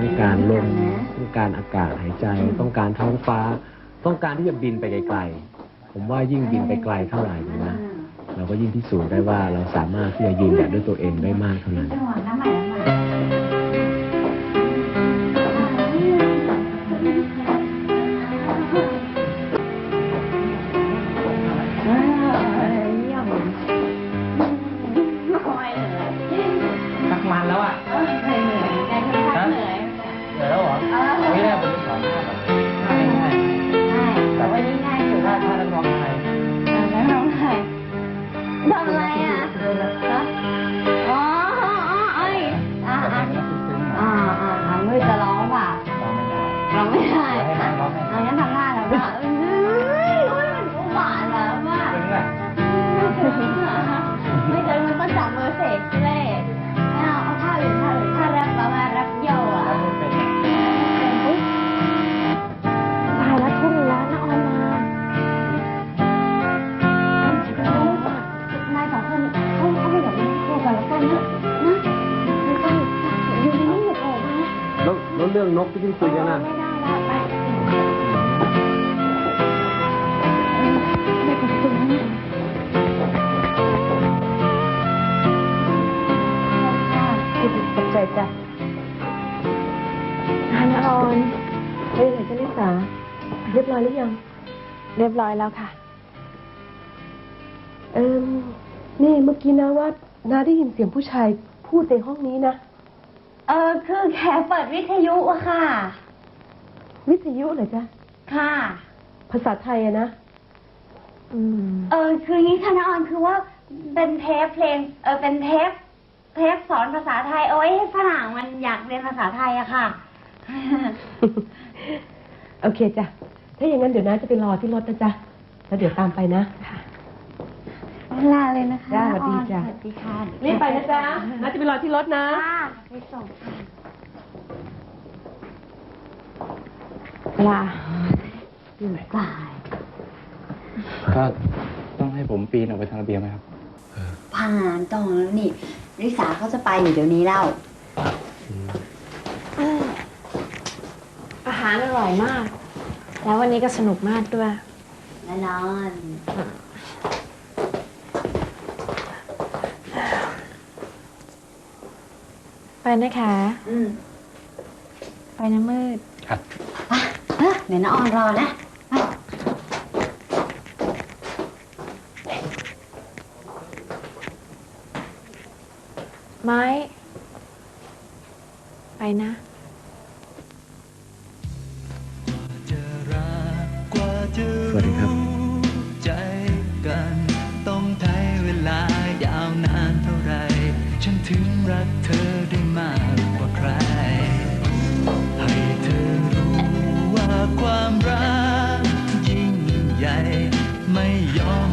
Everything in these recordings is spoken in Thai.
ต้องการลมต้องการอากาศหายใจ ต้องการท้องฟ้า ต้องการที่จะบินไปไกลๆผมว่ายิ่งบินไปไกลเท่าไหร่เนยนะเราก็ยิ่งพิสูจน์ได้ว่าเราสามารถที่จะยืนหยัดด้วยตัวเองได้มากเท่านั้น ท คุยกันนะไม่ได้แล้วไปไม่เป็นตัวนะตกใจจ้ะฮานออนเป็นไงจ๊ะลิสาเรียบร้อยหรือยัง เรียบร้อยแล้วค่ะ เอิมนี่เมื่อกี้นะว่านาได้ยินเสียงผู้ชายพูดในห้องนี้นะ เออคือแขกเปิดวิทยุอะค่ะ วิทยุเหรอจ๊ะ ค่ะ ภาษาไทยอะนะ อืม เออคืออย่างนี้ค่ะนาออนคือว่าเป็นเทปเพลง เออเป็นเทปเทปสอนภาษาไทยเอาไว้ให้ฝรั่งมันอยากเรียนภาษาไทยอะค่ะ โอเคจ้ะ ถ้าอย่างนั้นเดี๋ยวน้าจะไปรอที่รถนะจ๊ะ แล้วเดี๋ยวตามไปนะ ลาเลยนะคะจ้าสวัสดีจ้ะ สวัสดีค่ะรีบไปนะจ๊ะน้าจะไปรอที่รถนะ ค่ะไปส่งค่ะลาตายก็ต้องให้ผมปีนออกไปทางระเบียงไหมครับ ผ่านต้องแล้วนี่ริสาเขาจะไปอยู่เดี๋ยวนี้แล้วอาหารอร่อยมาก แล้ววันนี้ก็สนุกมากด้วย แน่นอน ไปนะคะ อืมไปนะมืดครับอะเออเดี๋ยวน้าออนรอนะไปไม้ ไปนะ สวัสดีครับ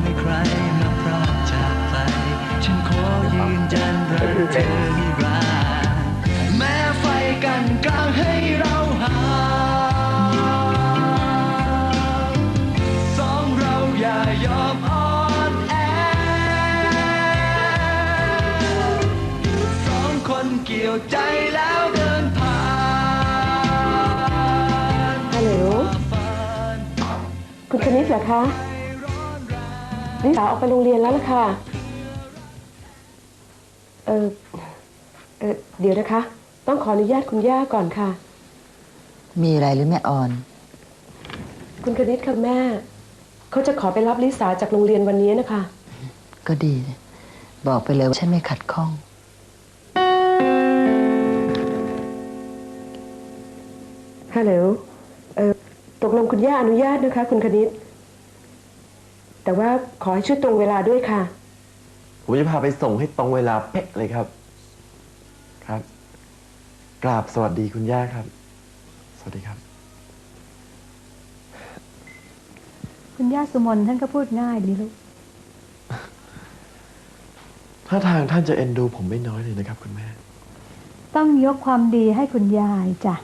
ให้ใครมาพรากจากไป ฉันขอยืนยันรักเธอนิรันดร์แม้ไฟกันกลางให้เราห่างสองเราอย่ายอมอ่อนแอสองคนเกี่ยวใจแล้วเดินผ่าน ฮัลโหลคุณคณิตเหรอคะ นิสาออกไปโรงเรียนแล้วล่ะค่ะ เออเออเดี๋ยวนะคะ ต้องขออนุญาตคุณย่าก่อนค่ะ มีอะไรหรือแม่ออน คุณคณิตค่ะแม่ เขาจะขอไปรับลิสาจากโรงเรียนวันนี้นะคะ ก็ดีเลยบอกไปเลยว่าฉันไม่ขัดข้อง ฮัลโหล เออตกลงคุณย่าอนุญาตนะคะ คุณคณิต แต่ว่าขอให้ช่วยตรงเวลาด้วยค่ะ ผมจะพาไปส่งให้ตรงเวลาเป๊ะเลยครับ ครับ กราบสวัสดีคุณย่าครับ สวัสดีครับ คุณย่าสุมนท่านก็พูดง่ายดีลูก ถ้าทางท่านจะเอ็นดูผมไม่น้อยเลยนะครับ คุณแม่ ต้องยกความดีให้คุณยายจ้ะ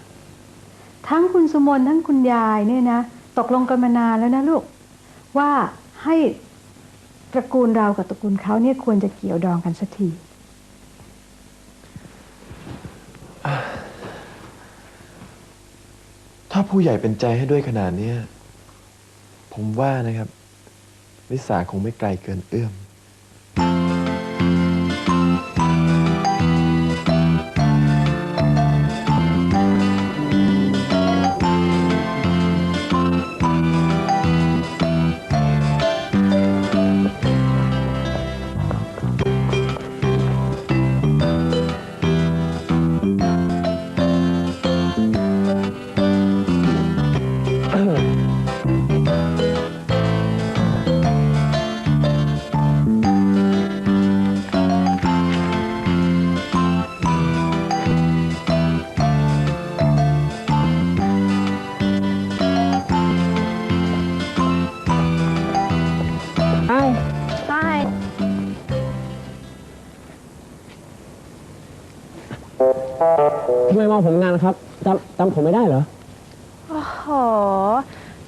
ทั้งคุณสุมนทั้งคุณยายเนี่ยนะ ตกลงกันมานานแล้วนะลูก ว่า ให้ตระกูลเรากับตระกูลเขาเนี่ยควรจะเกี่ยวดองกันสักทีถ้าผู้ใหญ่เป็นใจให้ด้วยขนาดนี้ผมว่านะครับ วิสาคงไม่ไกลเกินเอื้อม มมองผมนานครับจำจำผมไม่ได้เหรอ โอ้โห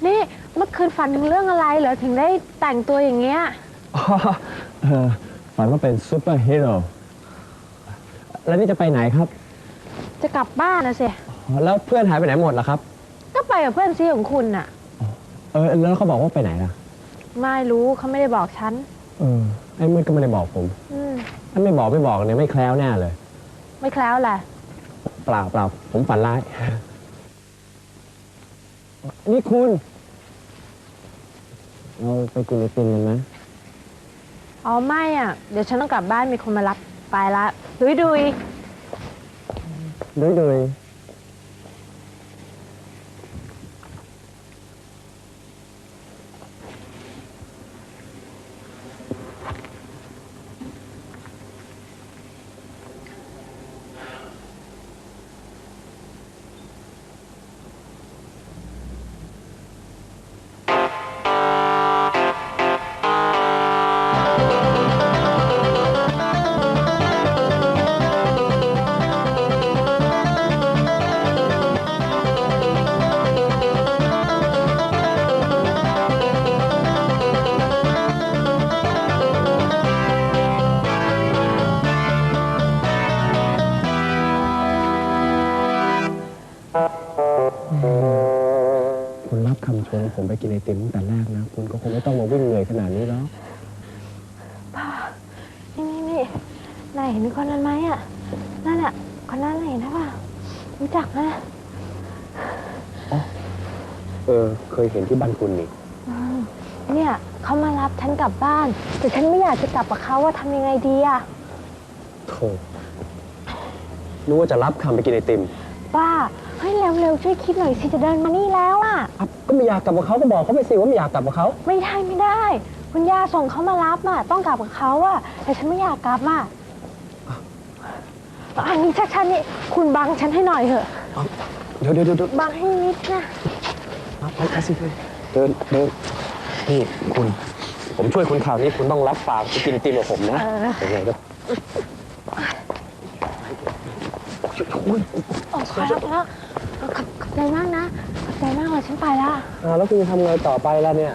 นี่เมื่อคืนฝันถึงเรื่องอะไรเหรอถึงได้แต่งตัวอย่างเงี้ย อ๋อเออฝันว่าเป็นซูเปอร์ฮีโร่แล้วนี่จะไปไหนครับจะกลับบ้านนะสิ อ๋อแล้วเพื่อนหายไปไหนหมดล่ะครับ ก็ไปกับเพื่อนซีของคุณน่ะ เออแล้วเขาบอกว่าไปไหนล่ะ ไม่รู้เขาไม่ได้บอกฉัน เออไอ้มืดก็ไม่ได้บอกผมอืมถ้าไม่บอกไม่บอกเนี่ยไม่แคล้วแน่เลย ไม่แคล้วแหละ เปล่าเปล่าผมฝันร้าย นี่คุณ เราไปกินไอติมกันไหมอ๋อไม่อะ เดี๋ยวฉันต้องกลับบ้านมีคนมารับไปละดุยดุย ดุยดุย คำชวนผมไปกินไอติมตั้งแต่แรกนะ คุณก็คงไม่ต้องมาวิ่งเหนื่อยขนาดนี้แล้วนี่นี่นี่นายเห็นคนนั้นไหมอะ นั่นอะ คนนั้นเห็นนะป่ะรู้จักไหมเออ เคยเห็นที่บ้านคุณนี่ อืมเนี่ยเขามารับฉันกลับบ้าน แต่ฉันไม่อยากจะกลับกับเขาว่าทำยังไงดีอะโธ่นึกว่าจะรับคำไปกินไอติม ป้า เฮ้ยเร็วๆช่วยคิดหน่อยสิจะเดินมานี่แล้วอะอะก็ไม่อยากกลับกับเขาก็บอกเขาไปสิว่าไม่อยากกลับกับเขาไม่ได้ไม่ได้ คุณย่าส่งเขามารับอะต้องกลับกับเขาอะแต่ฉันไม่อยากกลับอะอันนี้ชัดๆนี่คุณบังฉันให้หน่อยเถอะเดี๋ยวเดี๋ยวเดี๋ยวบังให้นิดนะเอาไปไปสิเดินเดินเดินนี่คุณ ผมช่วยคุณข่าวนี้คุณต้องรับปากไปกินไอติมกับผมนะเออยังไงก็โอ้ขอรับแล้วขอบขอบ ใจมากนะขอบใจมากเลยฉันไปละอ่าแล้วคุณจะทำไงต่อไปล่ะเนี่ย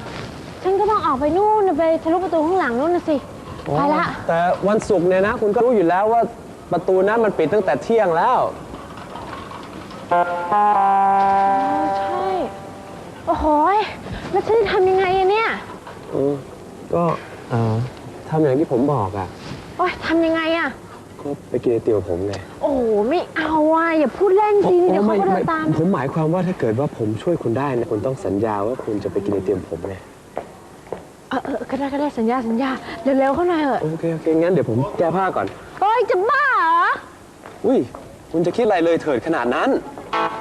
ฉันก็ต้องออกไปนู่นน่ะไปทะลุประตูข้างหลังนู่นนะสิ ไปละ แต่วันศุกร์เนี่ยนะ คุณก็รู้อยู่แล้วว่าประตูนั้นมันปิดตั้งแต่เที่ยงแล้วเออใช่ โอ้โหยแล้วฉันจะทำยังไงอะเนี่ย อืมก็เอ่อทำอย่างที่ผมบอกอะ โอ้ยทำยังไงอะก็ไปกินไอติมกับผมไง โอ้โหไม่เอาอะอย่าพูดเล่นสิเดี๋ยวเขาก็เดินตามผมหมายความว่าถ้าเกิดว่าผมช่วยคุณได้นะคุณต้องสัญญาว่าคุณจะไปกินไอติมผมไงเออเออก็ได้ก็ได้สัญญาสัญญาเร็วๆเข้าหน่อยเถอะโอเคโอเคงั้นเดี๋ยวผมแก้ผ้าก่อนโอ้ยจะบ้าเหรออุ้ยคุณจะคิดอะไรเลยเถิดขนาดนั้นน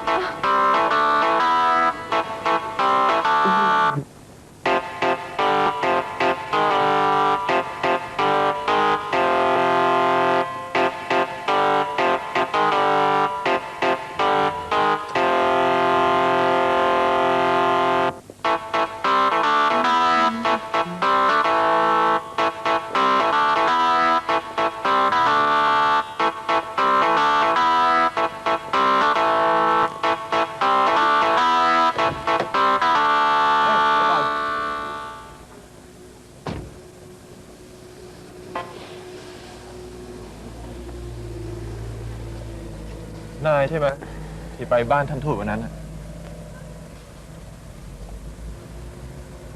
ใช่ไหมที่ไปบ้านท่านทูตวันนั้น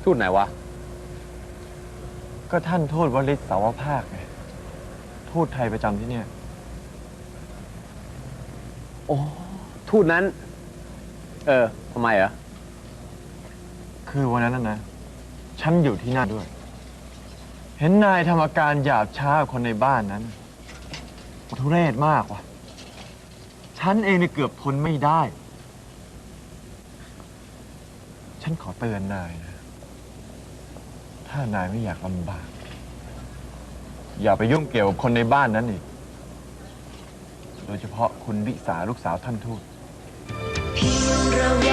ทูตไหนวะ ก็ท่านทูตวลิศสาวภาคไงทูตไทยประจำที่เนี่ย โอ้ทูตนั้น เออทำไมอะคือวันนั้นนะฉันอยู่ที่นั่นด้วย เห็นนายทำอาการหยาบช้ากับคนในบ้านนั้น ทุเรศมากว่ะ ฉันเองเนี่ยเกือบทนไม่ได้ ฉันขอเตือนนายนะ ถ้านายไม่อยากลำบาก อย่าไปยุ่งเกี่ยวกับคนในบ้านนั้นอีก โดยเฉพาะคุณวิสาลูกสาวท่านทูต เพียงเรา